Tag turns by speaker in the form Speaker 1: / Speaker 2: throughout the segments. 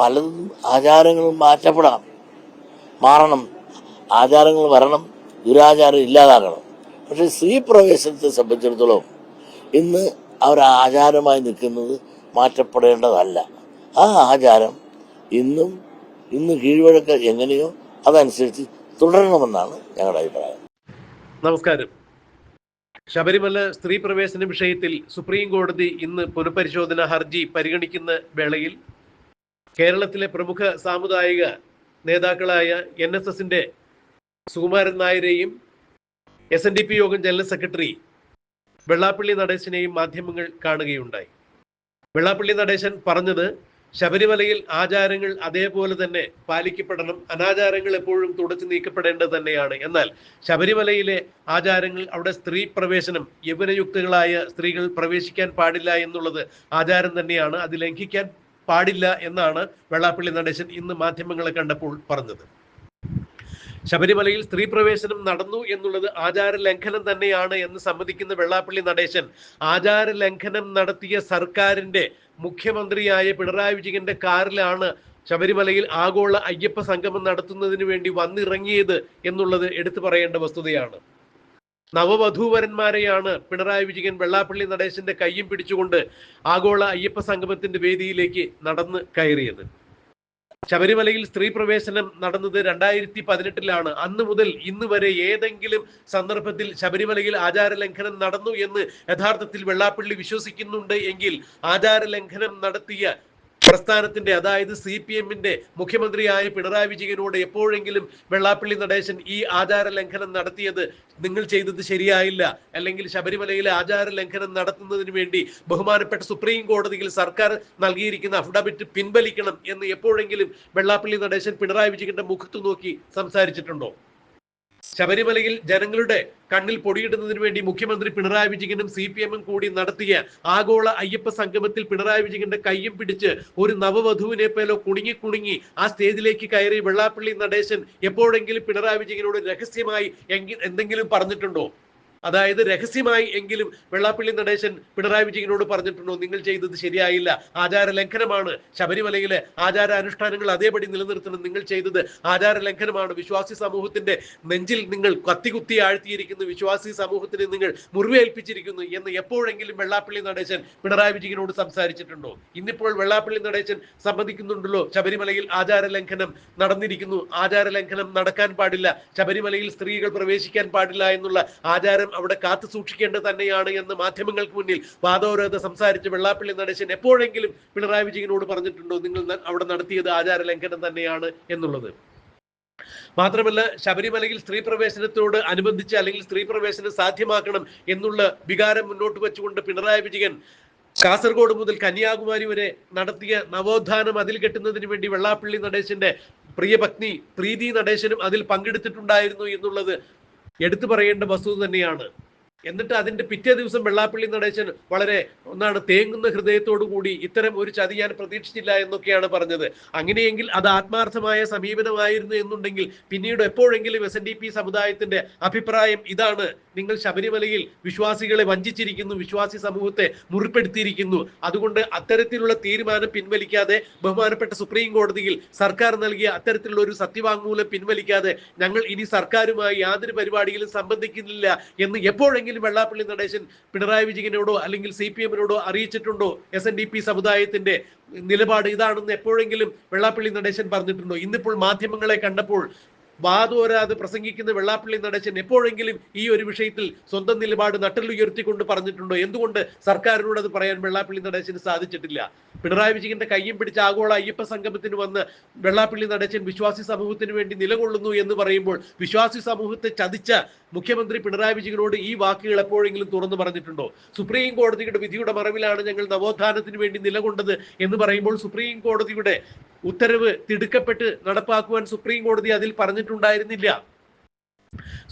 Speaker 1: പലതും ആചാരങ്ങളും മാറ്റപ്പെടാം. മാറണം. ആചാരങ്ങൾ വരണം. ദുരാചാരം ഇല്ലാതാകണം. പക്ഷെ സ്ത്രീ പ്രവേശനത്തെ സംബന്ധിച്ചിടത്തോളം ഇന്ന് അവർ ആചാരമായി നിൽക്കുന്നത് മാറ്റപ്പെടേണ്ടതല്ല. ആ ആചാരം ഇന്നും ഇന്ന് കീഴ്വഴക്ക എങ്ങനെയോ അതനുസരിച്ച് തുടരണമെന്നാണ് ഞങ്ങളുടെ അഭിപ്രായം.
Speaker 2: നമസ്കാരം. ശബരിമല സ്ത്രീ പ്രവേശന വിഷയത്തിൽ സുപ്രീം കോടതി ഇന്ന് പുനഃപരിശോധന ഹർജി പരിഗണിക്കുന്ന വേളയിൽ കേരളത്തിലെ പ്രമുഖ സാമുദായിക നേതാക്കളായ എൻ എസ് എസിന്റെ സുകുമാരൻ നായരെയും എസ് എൻ ഡി പി യോഗം ജനറൽ സെക്രട്ടറി വെള്ളാപ്പള്ളി നടേശനെയും മാധ്യമങ്ങൾ കാണുകയുണ്ടായി. വെള്ളാപ്പള്ളി നടേശൻ പറഞ്ഞത് ശബരിമലയിൽ ആചാരങ്ങൾ അതേപോലെ തന്നെ പാലിക്കപ്പെടണം. അനാചാരങ്ങൾ എപ്പോഴും തുടച്ചു നീക്കപ്പെടേണ്ടത് തന്നെയാണ്. എന്നാൽ ശബരിമലയിലെ ആചാരങ്ങൾ അവിടെ സ്ത്രീ പ്രവേശനം യൗവനയുക്തകളായ സ്ത്രീകൾ പ്രവേശിക്കാൻ പാടില്ല എന്നുള്ളത് ആചാരം തന്നെയാണ്. അത് ലംഘിക്കാൻ പാടില്ല എന്നാണ് വെള്ളാപ്പള്ളി നടേശൻ ഇന്ന് മാധ്യമങ്ങളെ കണ്ടപ്പോൾ പറഞ്ഞത്. ശബരിമലയിൽ സ്ത്രീ പ്രവേശനം നടന്നു എന്നുള്ളത് ആചാര ലംഘനം തന്നെയാണ് എന്ന് സമ്മതിക്കുന്ന വെള്ളാപ്പള്ളി നടേശൻ ആചാര ലംഘനം നടത്തിയ സർക്കാരിന്റെ മുഖ്യമന്ത്രിയായ പിണറായി വിജയന്റെ കാറിലാണ് ശബരിമലയിൽ ആഗോള അയ്യപ്പ സംഗമം നടത്തുന്നതിന് വേണ്ടി വന്നിറങ്ങിയത് എന്നുള്ളത് എടുത്തു പറയേണ്ട വസ്തുതയാണ്. നവവധൂവരന്മാരെയാണ് പിണറായി വിജയൻ വെള്ളാപ്പള്ളി നടേശന്റെ കയ്യും പിടിച്ചുകൊണ്ട് ആഗോള അയ്യപ്പ സംഗമത്തിന്റെ വേദിയിലേക്ക് നടന്ന് കയറിയത്. ശബരിമലയിൽ സ്ത്രീ പ്രവേശനം നടന്നത് രണ്ടായിരത്തി പതിനെട്ടിലാണ്. അന്ന് മുതൽ ഇന്ന് വരെ ഏതെങ്കിലും സന്ദർഭത്തിൽ ശബരിമലയിൽ ആചാര ലംഘനം നടന്നു എന്ന് യഥാർത്ഥത്തിൽ വെള്ളാപ്പള്ളി വിശ്വസിക്കുന്നുണ്ട് എങ്കിൽ ആചാര ലംഘനം നടത്തിയ പ്രസ്ഥാനത്തിന്റെ അതായത് സി പി എമ്മിന്റെ മുഖ്യമന്ത്രിയായ പിണറായി വിജയനോട് എപ്പോഴെങ്കിലും വെള്ളാപ്പള്ളി നടേശൻ ഈ ആചാര ലംഘനം നടത്തിയത് നിങ്ങൾ ചെയ്തത് ശരിയായില്ല അല്ലെങ്കിൽ ശബരിമലയിലെ ആചാര ലംഘനം നടത്തുന്നതിന് വേണ്ടി ബഹുമാനപ്പെട്ട സുപ്രീം കോടതിയിൽ സർക്കാർ നൽകിയിരിക്കുന്ന അഫിഡവിറ്റ് പിൻവലിക്കണം എന്ന് എപ്പോഴെങ്കിലും വെള്ളാപ്പള്ളി നടേശൻ പിണറായി വിജയന്റെ മുഖത്ത് നോക്കി സംസാരിച്ചിട്ടുണ്ടോ? ശബരിമലയിൽ ജനങ്ങളുടെ കണ്ണിൽ പൊടിയിടുന്നതിന് വേണ്ടി മുഖ്യമന്ത്രി പിണറായി വിജയനും സി പി എമ്മും കൂടി നടത്തിയ ആഗോള അയ്യപ്പ സംഗമത്തിൽ പിണറായി വിജയന്റെ കയ്യും പിടിച്ച് ഒരു നവവധുവിനെ പോലെ കുണുങ്ങി കുണുങ്ങി ആ സ്റ്റേജിലേക്ക് കയറി വെള്ളാപ്പള്ളി നടേശൻ എപ്പോഴെങ്കിലും പിണറായി വിജയനോട് രഹസ്യമായി എന്തെങ്കിലും പറഞ്ഞിട്ടുണ്ടോ? അതായത് രഹസ്യമായി എങ്കിലും വെള്ളാപ്പള്ളി നടേശൻ പിണറായി വിജയനോട് പറഞ്ഞിട്ടുണ്ടോ നിങ്ങൾ ചെയ്തത് ശരിയായില്ല ആചാര ലംഘനമാണ് ശബരിമലയിലെ ആചാര അനുഷ്ഠാനങ്ങൾ അതേപടി നിലനിർത്തണം നിങ്ങൾ ചെയ്തത് ആചാര ലംഘനമാണ് വിശ്വാസി സമൂഹത്തിന്റെ നെഞ്ചിൽ നിങ്ങൾ കത്തികുത്തി ആഴ്ത്തിയിരിക്കുന്നു വിശ്വാസി സമൂഹത്തിന് നിങ്ങൾ മുറിവേൽപ്പിച്ചിരിക്കുന്നു എന്ന് എപ്പോഴെങ്കിലും വെള്ളാപ്പള്ളി നടേശൻ പിണറായി വിജയനോട് സംസാരിച്ചിട്ടുണ്ടോ? ഇന്നിപ്പോൾ വെള്ളാപ്പള്ളി നടേശൻ സമ്മതിക്കുന്നുണ്ടല്ലോ ശബരിമലയിൽ ആചാര ലംഘനം നടന്നിരിക്കുന്നു ആചാര ലംഘനം നടക്കാൻ പാടില്ല ശബരിമലയിൽ സ്ത്രീകൾ പ്രവേശിക്കാൻ പാടില്ല എന്നുള്ള ആചാരം അവിടെ കാത്തു സൂക്ഷിക്കേണ്ടത് തന്നെയാണ് എന്ന് മാധ്യമങ്ങൾക്ക് മുന്നിൽ വാദോരോധ സംസാരിച്ച് വെള്ളാപ്പള്ളി നടേശൻ എപ്പോഴെങ്കിലും പിണറായി വിജയനോട് പറഞ്ഞിട്ടുണ്ടോ? നിങ്ങൾ അവിടെ നടത്തിയത് ആചാര ലംഘനം തന്നെയാണ് എന്നുള്ളത്. മാത്രമല്ല ശബരിമലയിൽ സ്ത്രീ പ്രവേശനത്തോട് അനുബന്ധിച്ച് അല്ലെങ്കിൽ സ്ത്രീ പ്രവേശനം സാധ്യമാക്കണം എന്നുള്ള വികാരം മുന്നോട്ട് വെച്ചുകൊണ്ട് പിണറായി വിജയൻ കാസർഗോഡ് മുതൽ കന്യാകുമാരി വരെ നടത്തിയ നവോത്ഥാനം അതിൽ കെട്ടുന്നതിന് വേണ്ടി വെള്ളാപ്പള്ളി നടേശന്റെ പ്രിയപത്നി പ്രീതി നടേശനും അതിൽ പങ്കെടുത്തിട്ടുണ്ടായിരുന്നു എന്നുള്ളത് എടുത്തു പറയേണ്ട വസ്തുത തന്നെയാണ്. എന്നിട്ട് അതിന്റെ പിറ്റേ ദിവസം വെള്ളാപ്പള്ളി നടേശൻ വളരെ ഒന്നാണ് തേങ്ങുന്ന ഹൃദയത്തോടു കൂടി ഇത്തരം ഒരു ചതി ഞാൻ പ്രതീക്ഷിച്ചില്ല എന്നൊക്കെയാണ് പറഞ്ഞത്. അങ്ങനെയെങ്കിൽ അത് ആത്മാർത്ഥമായ സമീപനമായിരുന്നു എന്നുണ്ടെങ്കിൽ പിന്നീട് എപ്പോഴെങ്കിലും എസ് എൻ ഡി പി സമുദായത്തിന്റെ അഭിപ്രായം ഇതാണ്. നിങ്ങൾ ശബരിമലയിൽ വിശ്വാസികളെ വഞ്ചിച്ചിരിക്കുന്നു വിശ്വാസി സമൂഹത്തെ മുറിപ്പെടുത്തിയിരിക്കുന്നു. അതുകൊണ്ട് അത്തരത്തിലുള്ള തീരുമാനം പിൻവലിക്കാതെ ബഹുമാനപ്പെട്ട സുപ്രീം കോടതിയിൽ സർക്കാർ നൽകിയ അത്തരത്തിലുള്ള ഒരു സത്യവാങ്മൂലം പിൻവലിക്കാതെ ഞങ്ങൾ ഇനി സർക്കാരുമായി യാതൊരു പരിപാടിയിലും സംബന്ധിക്കുന്നില്ല എന്ന് എപ്പോഴെങ്കിലും വെള്ളാപ്പള്ളി നടേശൻ പിണറായി വിജയനോടോ അല്ലെങ്കിൽ സി പി എമ്മിനോടോ അറിയിച്ചിട്ടുണ്ടോ എസ് എൻ ഡി പി സമുദായത്തിന്റെ നിലപാട്? ഇതാണെന്ന് എപ്പോഴെങ്കിലും വെള്ളാപ്പള്ളി നടേശൻ പറഞ്ഞിട്ടുണ്ടോ? ഇന്നിപ്പോൾ മാധ്യമങ്ങളെ കണ്ടപ്പോൾ വാദോരാതെ പ്രസംഗിക്കുന്ന വെള്ളാപ്പള്ളി നടേശൻ എപ്പോഴെങ്കിലും ഈ ഒരു വിഷയത്തിൽ സ്വന്തം നിലപാട് നട്ടലുയർത്തിക്കൊണ്ട് പറഞ്ഞിട്ടുണ്ടോ? എന്തുകൊണ്ട് സർക്കാരിനോട് അത് പറയാൻ വെള്ളാപ്പള്ളി നടേശന് സാധിച്ചിട്ടില്ല? പിണറായി വിജയന്റെ കയ്യും പിടിച്ച ആഗോള അയ്യപ്പ സംഗമത്തിന് വന്ന് വെള്ളാപ്പള്ളി നടേശൻ വിശ്വാസി സമൂഹത്തിന് വേണ്ടി നിലകൊള്ളുന്നു എന്ന് പറയുമ്പോൾ വിശ്വാസി സമൂഹത്തെ ചതിച്ച മുഖ്യമന്ത്രി പിണറായി വിജയനോട് ഈ വാക്കുകൾ എപ്പോഴെങ്കിലും തുറന്നു പറഞ്ഞിട്ടുണ്ടോ? സുപ്രീം കോടതിയുടെ വിധിയുടെ മറവിലാണ് ഞങ്ങൾ നവോത്ഥാനത്തിന് വേണ്ടി നിലകൊണ്ടത് എന്ന് പറയുമ്പോൾ സുപ്രീം കോടതിയുടെ ഉത്തരവ് തിടുക്കപ്പെട്ട് നടപ്പാക്കുവാൻ സുപ്രീം കോടതി അതിൽ പറഞ്ഞിട്ടുണ്ടായിരുന്നില്ല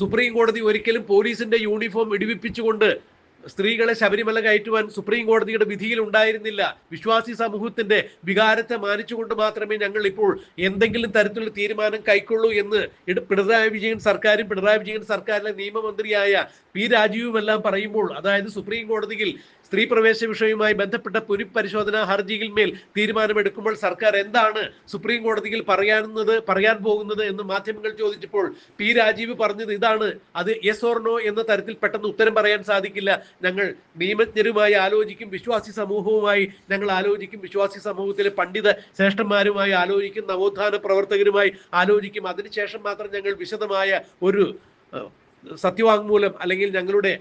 Speaker 2: സുപ്രീം കോടതി ഒരിക്കലും പോലീസിന്റെ യൂണിഫോം ഇടിവിപ്പിച്ചുകൊണ്ട് സ്ത്രീകളെ ശബരിമല കയറ്റുവാൻ സുപ്രീം കോടതിയുടെ വിധിയിൽ ഉണ്ടായിരുന്നില്ല. വിശ്വാസി സമൂഹത്തിന്റെ വികാരത്തെ മാനിച്ചുകൊണ്ട് മാത്രമേ ഞങ്ങൾ ഇപ്പോൾ എന്തെങ്കിലും തരത്തിലുള്ള തീരുമാനം കൈക്കൊള്ളൂ എന്ന് പിണറായി വിജയൻ സർക്കാരും പിണറായി വിജയൻ സർക്കാരിലെ നിയമമന്ത്രിയായ പി രാജീവുമെല്ലാം പറയുമ്പോൾ അതായത് സുപ്രീം കോടതിയിൽ സ്ത്രീ പ്രവേശ വിഷയവുമായി ബന്ധപ്പെട്ട പുനഃപരിശോധനാ ഹർജിയിൽ മേൽ തീരുമാനമെടുക്കുമ്പോൾ സർക്കാർ എന്താണ് സുപ്രീം കോടതിയിൽ പറയാനുന്നത് പറയാൻ പോകുന്നത് എന്ന് മാധ്യമങ്ങൾ ചോദിച്ചപ്പോൾ പി രാജീവ് പറഞ്ഞത് ഇതാണ്. അത് യെസ് ഓർ നോ എന്ന തരത്തിൽ പെട്ടെന്ന് ഉത്തരം പറയാൻ സാധിക്കില്ല. ഞങ്ങൾ നിയമജ്ഞരുമായി ആലോചിക്കും വിശ്വാസി സമൂഹവുമായി ഞങ്ങൾ ആലോചിക്കും വിശ്വാസി സമൂഹത്തിലെ പണ്ഡിത ശ്രേഷ്ഠന്മാരുമായി ആലോചിക്കും നവോത്ഥാന പ്രവർത്തകരുമായി ആലോചിക്കും. അതിനുശേഷം മാത്രം ഞങ്ങൾ വിശദമായ ഒരു സത്യവാങ്മൂലം അല്ലെങ്കിൽ ഞങ്ങളുടെ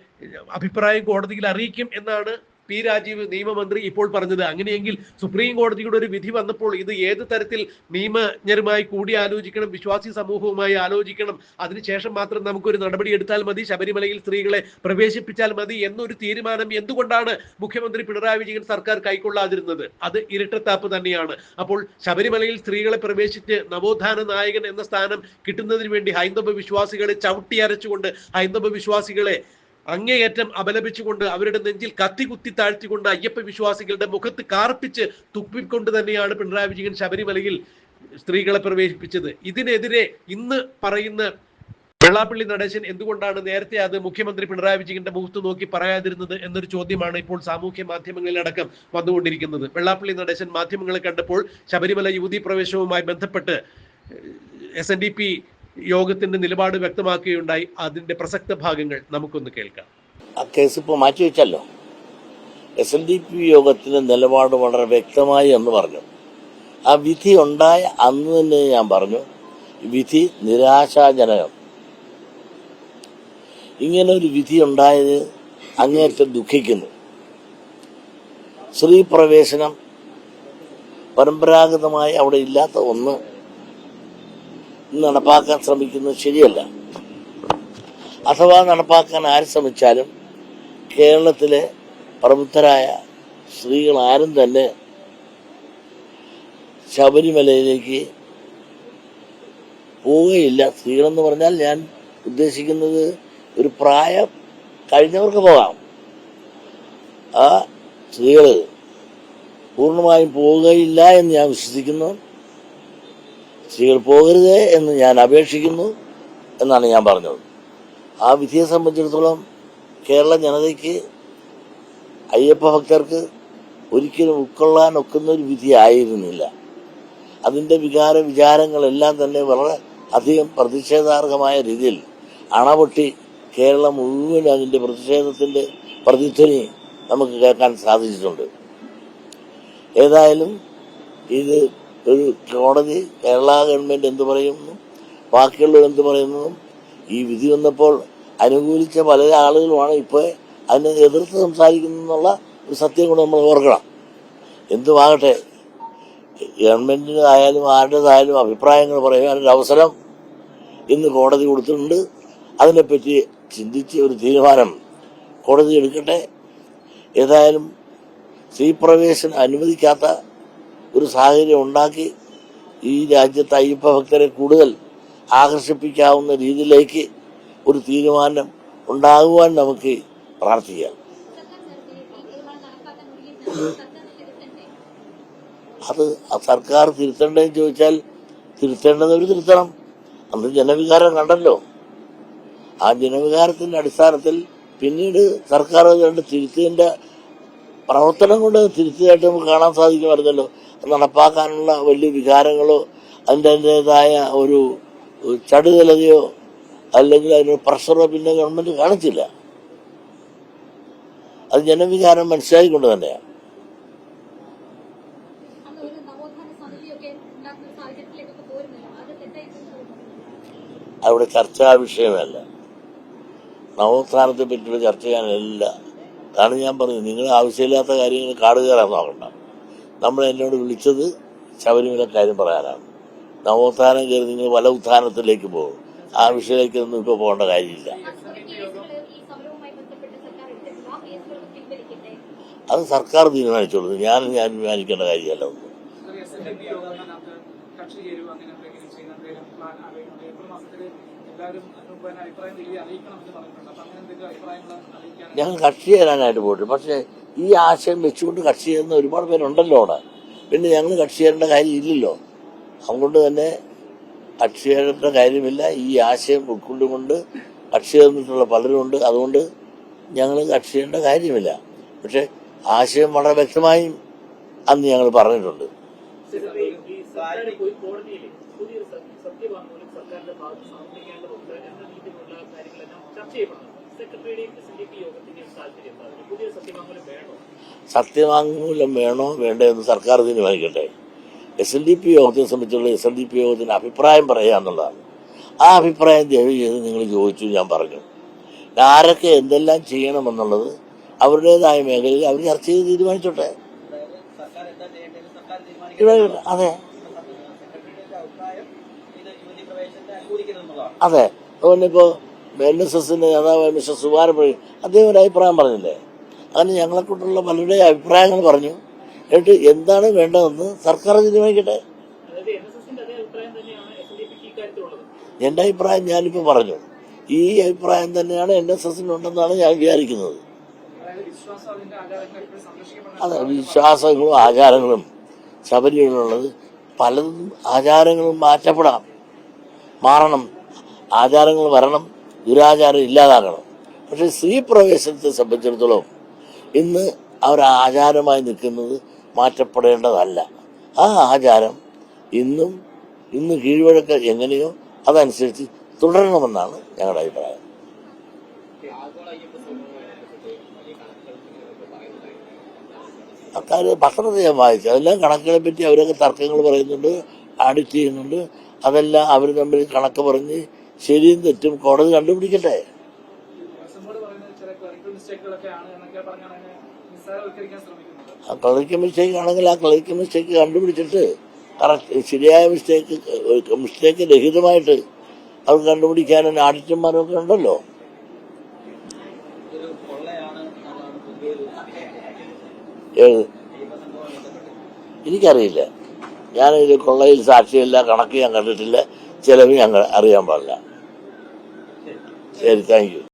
Speaker 2: അഭിപ്രായം കോടതിയിൽ അറിയിക്കും എന്നാണ് പി രാജീവ് നിയമമന്ത്രി ഇപ്പോൾ പറഞ്ഞത്. അങ്ങനെയെങ്കിൽ സുപ്രീം കോടതിയുടെ ഒരു വിധി വന്നപ്പോൾ ഇത് ഏത് തരത്തിൽ നിയമജ്ഞരുമായി കൂടി ആലോചിക്കണം വിശ്വാസി സമൂഹവുമായി ആലോചിക്കണം അതിനുശേഷം മാത്രം നമുക്കൊരു നടപടി എടുത്താൽ മതി ശബരിമലയിൽ സ്ത്രീകളെ പ്രവേശിപ്പിച്ചാൽ മതി എന്നൊരു തീരുമാനം എന്തുകൊണ്ടാണ് മുഖ്യമന്ത്രി പിണറായി വിജയൻ സർക്കാർ കൈക്കൊള്ളാതിരുന്നത്? അത് ഇരട്ടത്താപ്പ് തന്നെയാണ്. അപ്പോൾ ശബരിമലയിൽ സ്ത്രീകളെ പ്രവേശിച്ച് നവോത്ഥാന നായകൻ എന്ന സ്ഥാനം കിട്ടുന്നതിന് വേണ്ടി ഹൈന്ദവ വിശ്വാസികളെ ചവിട്ടി അരച്ചുകൊണ്ട് ഹൈന്ദവ വിശ്വാസികളെ അങ്ങേയറ്റം അപലപിച്ചുകൊണ്ട് അവരുടെ നെഞ്ചിൽ കത്തി കുത്തി താഴ്ത്തിക്കൊണ്ട് അയ്യപ്പ വിശ്വാസികളുടെ മുഖത്ത് കാർപ്പിച്ച് തുപ്പിക്കൊണ്ട് തന്നെയാണ് പിണറായി വിജയൻ ശബരിമലയിൽ സ്ത്രീകളെ പ്രവേശിപ്പിച്ചത്. ഇതിനെതിരെ ഇന്ന് പറയുന്ന വെള്ളാപ്പള്ളി നടേശൻ എന്തുകൊണ്ടാണ് നേരത്തെ അത് മുഖ്യമന്ത്രി പിണറായി വിജയന്റെ മുഖത്ത് നോക്കി പറയാതിരുന്നത് എന്നൊരു ചോദ്യമാണ് ഇപ്പോൾ സാമൂഹ്യ മാധ്യമങ്ങളിലടക്കം വന്നുകൊണ്ടിരിക്കുന്നത്. വെള്ളാപ്പള്ളി നടേശൻ മാധ്യമങ്ങളെ കണ്ടപ്പോൾ ശബരിമല യുവതി പ്രവേശവുമായി ബന്ധപ്പെട്ട് എസ് എൻ ഡി പി യോഗത്തിന്റെ നിലപാട് വ്യക്തമാക്കുകയുണ്ടായി. അതിന്റെ പ്രസക്ത ഭാഗങ്ങൾ നമുക്കൊന്ന് കേൾക്കാം.
Speaker 1: ആ കേസ് ഇപ്പോൾ മാറ്റിവെച്ചല്ലോ എസ് എൻ ഡി പി യോഗത്തിന്റെ നിലപാട് വളരെ വ്യക്തമായി എന്ന് പറഞ്ഞു. ആ വിധി ഉണ്ടായ അന്ന് തന്നെ ഞാൻ പറഞ്ഞു വിധി നിരാശാജനകം. ഇങ്ങനെ ഒരു വിധി ഉണ്ടായത് അങ്ങേറ്റം ദുഃഖിക്കുന്നു. സ്ത്രീ പ്രവേശനം പരമ്പരാഗതമായി അവിടെ ഇല്ലാത്ത ഒന്ന് നടപ്പാക്കാൻ ശ്രമിക്കുന്നത് ശരിയല്ല. അഥവാ നടപ്പാക്കാൻ ആര് ശ്രമിച്ചാലും കേരളത്തിലെ പ്രബുദ്ധരായ സ്ത്രീകൾ ആരും തന്നെ ശബരിമലയിലേക്ക് പോവുകയില്ല. സ്ത്രീകളെന്ന് പറഞ്ഞാൽ ഞാൻ ഉദ്ദേശിക്കുന്നത് ഒരു പ്രായം കഴിഞ്ഞവർക്ക് പോകാം. ആ സ്ത്രീകൾ പൂർണമായും പോവുകയില്ല എന്ന് ഞാൻ വിശ്വസിക്കുന്നു. സ്ത്രീകൾ പോകരുത് എന്ന് ഞാൻ അപേക്ഷിക്കുന്നു എന്നാണ് ഞാൻ പറഞ്ഞത്. ആ വിധിയെ സംബന്ധിച്ചിടത്തോളം കേരള ജനതയ്ക്ക് അയ്യപ്പ ഭക്തർക്ക് ഒരിക്കലും ഉൾക്കൊള്ളാൻ ഒക്കുന്ന ഒരു വിധി ആയിരുന്നില്ല. അതിന്റെ വികാര വിചാരങ്ങളെല്ലാം തന്നെ വളരെ അധികം പ്രതിഷേധാർഹമായ രീതിയിൽ അണപൊട്ടി കേരളം മുഴുവൻ അതിന്റെ പ്രതിഷേധത്തിന്റെ പ്രതിധ്വനി നമുക്ക് കേൾക്കാൻ സാധിച്ചിട്ടുണ്ട്. ഏതായാലും ഇത് ഒരു കോടതി കേരള ഗവൺമെന്റ് എന്ത് പറയുന്നു? ബാക്കിയുള്ളവർ എന്ത് പറയുന്നതും ഈ വിധി വന്നപ്പോൾ അനുകൂലിച്ച പല ആളുകളുമാണ് ഇപ്പോൾ അതിനെ എതിർത്ത് സംസാരിക്കുന്നുള്ള ഒരു സത്യം കൂടെ നമ്മൾ ഓർക്കണം. എന്തുമാകട്ടെ ഗവൺമെന്റിനായാലും ആരുടേതായാലും അഭിപ്രായങ്ങൾ പറയാനൊരു അവസരം ഇന്ന് കോടതി കൊടുത്തിട്ടുണ്ട്. അതിനെപ്പറ്റി ചിന്തിച്ച് ഒരു തീരുമാനം കോടതി എടുക്കട്ടെ. ഏതായാലും സ്ത്രീ പ്രവേശനം അനുവദിക്കാത്ത ഒരു സാഹചര്യം ഉണ്ടാക്കി ഈ രാജ്യത്തെ അയ്യപ്പ ഭക്തരെ കൂടുതൽ ആകർഷിപ്പിക്കാവുന്ന രീതിയിലേക്ക് ഒരു തീരുമാനം ഉണ്ടാകുവാൻ നമുക്ക് പ്രാർത്ഥിക്കാം. അത് സർക്കാർ തിരുത്തേണ്ടതെന്ന് ചോദിച്ചാൽ തിരുത്തേണ്ടവർ തിരുത്തണം. അന്ന് ജനവികാരം കണ്ടല്ലോ. ആ ജനവികാരത്തിന്റെ അടിസ്ഥാനത്തിൽ പിന്നീട് സർക്കാർ അത് കണ്ട് തിരുത്തിയതിന്റെ പ്രവർത്തനം കൊണ്ട് തിരുത്തിയായിട്ട് നമുക്ക് കാണാൻ സാധിക്കുമായിരുന്നല്ലോ. നടപ്പാക്കാനുള്ള വലിയ വികാരങ്ങളോ അതിന്റെ അതിന്റെതായ ഒരു ചടുതലതയോ അല്ലെങ്കിൽ അതിന് പ്രഷറോ പിന്നെ ഗവൺമെന്റ് കാണിച്ചില്ല. അത് ജനവികാരം മനസ്സിലാക്കിക്കൊണ്ട് തന്നെയാണ് അവിടെ ചർച്ചാ വിഷയമല്ല. നവോത്ഥാനത്തെ പറ്റിയുള്ള ചർച്ച ചെയ്യാനല്ല. അതാണ് ഞാൻ പറഞ്ഞത്. നിങ്ങൾ ആവശ്യമില്ലാത്ത കാര്യങ്ങൾ കാട് കയറാൻ നോക്കണ്ട. നമ്മൾ എന്നോട് വിളിച്ചത് ശബരിമല കാര്യം പറയാനാണ്. നവോത്ഥാനം കയറി നിങ്ങൾ വല ഉത്ഥാനത്തിലേക്ക് പോകും ആ വിഷയത്തിലേക്ക് ഒന്നും ഇപ്പോൾ പോകേണ്ട കാര്യമില്ല. അത് സർക്കാർ തീരുമാനിച്ചോളൂ. ഞാൻ ഞാൻ തീരുമാനിക്കേണ്ട കാര്യമല്ല. ഒന്നും ഞങ്ങൾ കക്ഷി ചേരാനായിട്ട് പോയിട്ട് പക്ഷേ ഈ ആശയം വെച്ചുകൊണ്ട് കക്ഷി ചേരുന്ന ഒരുപാട് പേരുണ്ടല്ലോ അവിടെ. പിന്നെ ഞങ്ങൾ കക്ഷി ചേരേണ്ട കാര്യം ഇല്ലല്ലോ. അതുകൊണ്ട് തന്നെ കക്ഷി ചേരേണ്ട കാര്യമില്ല. ഈ ആശയം ഉൾക്കൊണ്ടുകൊണ്ട് കക്ഷി ചേർന്നിട്ടുള്ള പലരുമുണ്ട് അതുകൊണ്ട് ഞങ്ങൾ കക്ഷി ചെയ്യേണ്ട കാര്യമില്ല. പക്ഷെ ആശയം വളരെ വ്യക്തമായും അന്ന് ഞങ്ങൾ പറഞ്ഞിട്ടുണ്ട്
Speaker 3: ഈ സർക്കാർ കോടതിയിൽ പുതിയൊരു സത്യ- സത്യവാങ്മൂലം സർക്കാരിന്റെ ഭാഗത്ത് സമർപ്പിക്കേണ്ടതുണ്ട് എന്ന രീതിയിലുള്ള കാര്യങ്ങളെല്ലാം ചർച്ച ചെയ്യപ്പെടുന്നു സെക്രട്ടറിയുടെയും എസ് എൻ ഡി പി യോഗത്തിന്റെയും താല്പര്യം എന്താ അതിന് പുതിയ സത്യവാങ്മൂലം വേണോ?
Speaker 1: വേണ്ടോ എന്ന് സർക്കാർ തീരുമാനിക്കട്ടെ. എസ് എൻ ഡി പി യോഗത്തെ സംബന്ധിച്ചുള്ള എസ് എൻ ഡി പി യോഗത്തിന് അഭിപ്രായം പറയുക എന്നുള്ളതാണ്. ആ അഭിപ്രായം ദയവ് ചെയ്ത് നിങ്ങൾ ചോദിച്ചു ഞാൻ പറഞ്ഞു. ആരൊക്കെ എന്തെല്ലാം ചെയ്യണമെന്നുള്ളത് അവരുടേതായ മേഖലയിൽ അവർ ചർച്ച ചെയ്ത് തീരുമാനിച്ചോട്ടെ.
Speaker 4: സർക്കാർ എന്താ ചെയ്യേണ്ടത് സർക്കാർ
Speaker 1: തീരുമാനിക്കട്ടെ. അതെ അതെ. അതുകൊണ്ട് ഇപ്പോൾ എൻ എസ് എസിന്റെ നേതാവ് മിസ്റ്റർ സുബാരപ്പള്ളി അദ്ദേഹം ഒരു അഭിപ്രായം പറഞ്ഞില്ലേ? അങ്ങനെ കൂട്ടുള്ള പലരുടെയും അഭിപ്രായങ്ങൾ പറഞ്ഞു. എന്നിട്ട് എന്താണ് വേണ്ടതെന്ന് സർക്കാർ തീരുമാനിക്കട്ടെ?
Speaker 3: എന്റെ അഭിപ്രായം
Speaker 1: ഞാനിപ്പോൾ പറഞ്ഞു. ഈ അഭിപ്രായം തന്നെയാണ് എൻ എസ് എസിനുണ്ടെന്നാണ് ഞാൻ വിചാരിക്കുന്നത്. അതെ വിശ്വാസങ്ങളും ആചാരങ്ങളും ശബരിയിലുള്ളത് പലതും ആചാരങ്ങളും മാറ്റപ്പെടാം. മാറണം. ആചാരങ്ങൾ വരണം. ദുരാചാരം ഇല്ലാതാകണം. പക്ഷെ സ്ത്രീ പ്രവേശനത്തെ സംബന്ധിച്ചിടത്തോളം ഇന്ന് അവർ ആചാരമായി നിൽക്കുന്നത് മാറ്റപ്പെടേണ്ടതല്ല. ആ ആചാരം ഇന്നും ഇന്ന് കീഴ്വഴക്ക എങ്ങനെയോ അതനുസരിച്ച് തുടരണമെന്നാണ് ഞങ്ങളുടെ അഭിപ്രായം. അക്കാര്യം പത്രത്തിൽ ഞാൻ വായിച്ചു അതെല്ലാം കണക്കുകളെ പറ്റി അവരൊക്കെ തർക്കങ്ങൾ പറയുന്നുണ്ട് ആഡിറ്റ് ചെയ്യുന്നുണ്ട്. അതെല്ലാം അവർ തമ്മിൽ കണക്ക് പറഞ്ഞ് ശരിയും തെറ്റും കോടതി കണ്ടുപിടിക്കട്ടെ. ആ ക്ലറിക്കൽ മിസ്റ്റേക്ക് ആണെങ്കിൽ ആ ക്ലറിക്കൽ മിസ്റ്റേക്ക് കണ്ടുപിടിച്ചിട്ട് കറക്റ്റ് ശരിയായ മിസ്റ്റേക്ക് മിസ്റ്റേക്ക് രഹിതമായിട്ട് അത് കണ്ടുപിടിക്കാനും ഉണ്ടല്ലോ. ഏത്
Speaker 4: അയ്യപ്പ സംഘവുമായി ബന്ധപ്പെട്ട്
Speaker 1: എനിക്കറിയില്ല. ഞാനിത് കൊള്ളയിൽ സാക്ഷിയില്ല കണക്ക് ഞാൻ കണ്ടിട്ടില്ല ചിലവ് ഞാൻ അറിയാൻ പാടില്ല. Thank you.